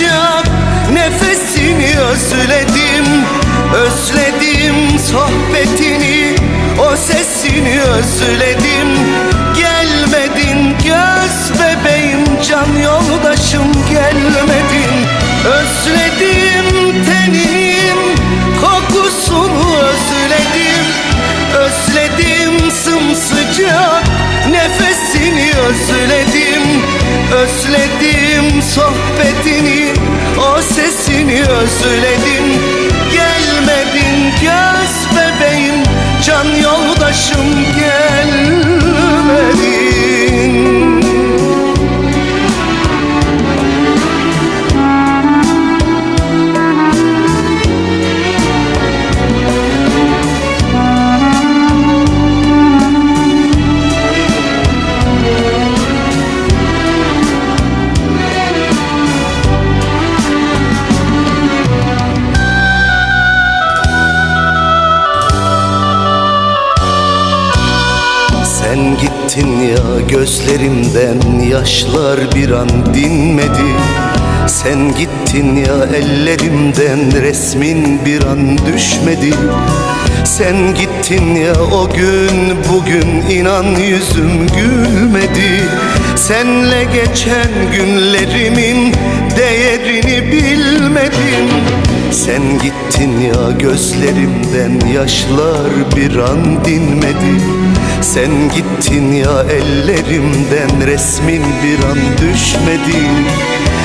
sımsıcak nefesini özledim Özledim sohbetini o sesini özledim. Gelmedin göz bebeğim can yoldaşım gelmedin. Özledim teninin kokusunu özledim Özledim sımsıcak nefesini özledim Özledim sohbetini o sesini özledim Sen gittin ya gözlerimden yaşlar bir an dinmedi. Sen gittin ya ellerimden resmin bir an düşmedi. Sen gittin ya o gün bugün inan yüzüm gülmedi. Senle geçen günlerimin değerini bilmedim Sen gittin ya gözlerimden yaşlar bir an dinmedi. Sen gittin ya ellerimden resmin bir an düşmedi.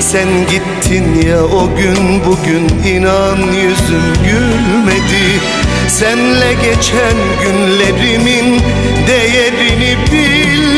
Sen gittin ya o gün bugün inan yüzüm gülmedi. Senle geçen günlerimin değerini bilmedim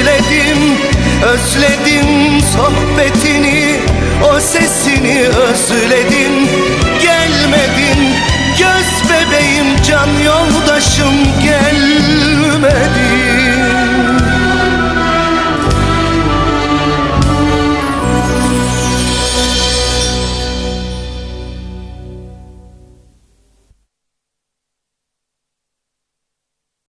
özledim Özledim sohbetini o sesini özledim. Gelmedin göz bebeğim can yoldaşım